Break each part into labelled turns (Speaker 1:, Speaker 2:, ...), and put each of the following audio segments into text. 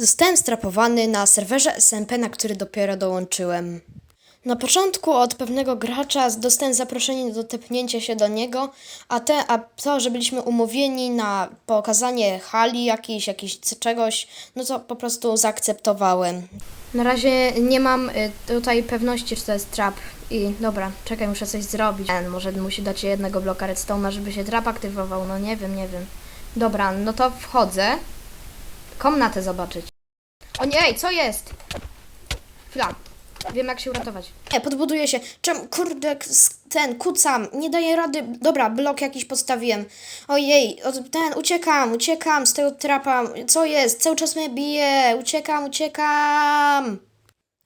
Speaker 1: Zostałem strapowany na serwerze SMP, na który dopiero dołączyłem. Na początku od pewnego gracza dostałem zaproszenie do tepnięcia się do niego, a, te, a to, że byliśmy umówieni na pokazanie hali jakiejś, jakiejś czegoś, no to po prostu zaakceptowałem. Na razie nie mam y, tutaj pewności, czy to jest trap. I dobra, czekaj, muszę coś zrobić. Może musi dać jednego bloka redstone'a, żeby się trap aktywował, no nie wiem, nie wiem. Dobra, no to wchodzę. Komnatę zobaczyć. O nie, co jest? Chwila. Wiem jak się uratować. Nie, podbuduję się. Czemu, kurde, ten, kucam, nie daję rady. Dobra, blok jakiś postawiłem. Ojej, ten, uciekam, uciekam z tego trapa. Co jest? Cały czas mnie bije. Uciekam, uciekam.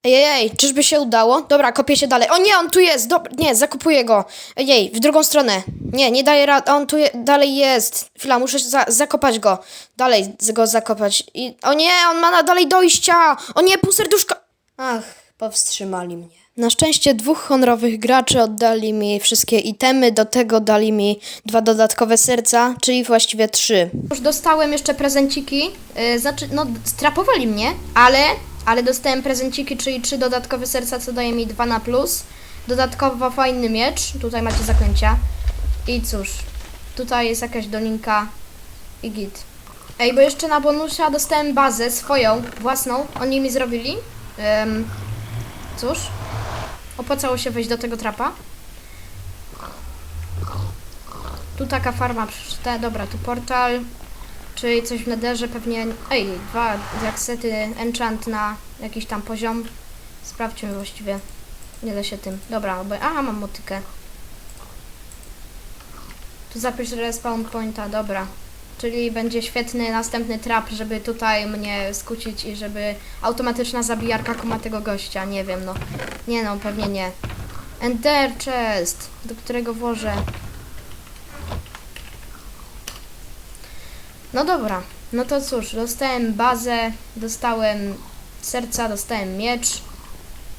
Speaker 1: Ej, ej, czyżby się udało? Dobra, kopię się dalej. O nie, on tu jest! Dobra, nie, zakupuję go. Ej, w drugą stronę. Nie, nie daję rady. On tu je, dalej jest. Chwila, muszę za, zakopać go. Dalej go zakopać. I, o nie, on ma na dalej dojścia! O nie, pół serduszka! Ach, powstrzymali mnie. Na szczęście dwóch honorowych graczy oddali mi wszystkie itemy, do tego dali mi dwa dodatkowe serca, czyli właściwie trzy. Już dostałem jeszcze prezenciki, yy, znaczy, no, strapowali mnie, ale, ale dostałem prezenciki, czyli trzy dodatkowe serca, co daje mi dwa na plus. Dodatkowo fajny miecz, tutaj macie zaklęcia. I cóż, tutaj jest jakaś dolinka i git. Ej, bo jeszcze na bonusia dostałem bazę swoją, własną, oni mi zrobili. Em, cóż, opłacało się wejść do tego trapa. Tu taka farma, te, dobra, tu portal, czyli coś w nederze pewnie, ej, dwa diaksety, enchant na jakiś tam poziom. Sprawdźmy właściwie, nie da się tym, dobra, obe- aha, mam motykę. Tu zapisz respawn pointa, dobra. Czyli będzie świetny następny trap, żeby tutaj mnie skucić i żeby automatyczna zabijarka kuma tego gościa. Nie wiem, no. Nie no, pewnie nie. Ender chest, do którego włożę. No dobra, no to cóż, dostałem bazę, dostałem serca, dostałem miecz.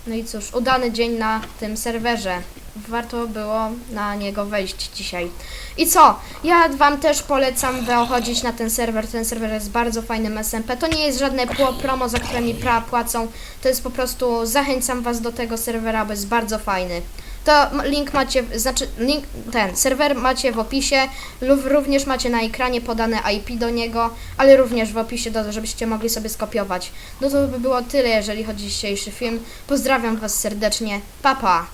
Speaker 1: No i cóż, udany dzień na tym serwerze. Warto było na niego wejść dzisiaj. I co? Ja Wam też polecam wychodzić na ten serwer. Ten serwer jest bardzo fajnym SMP. To nie jest żadne promo, za które mi pra płacą. To jest po prostu, zachęcam Was do tego serwera, bo jest bardzo fajny. To link macie, znaczy link, ten serwer macie w opisie, lub również macie na ekranie podane IP do niego, ale również w opisie, do, żebyście mogli sobie skopiować. No to by było tyle, jeżeli chodzi o dzisiejszy film. Pozdrawiam Was serdecznie. Pa pa!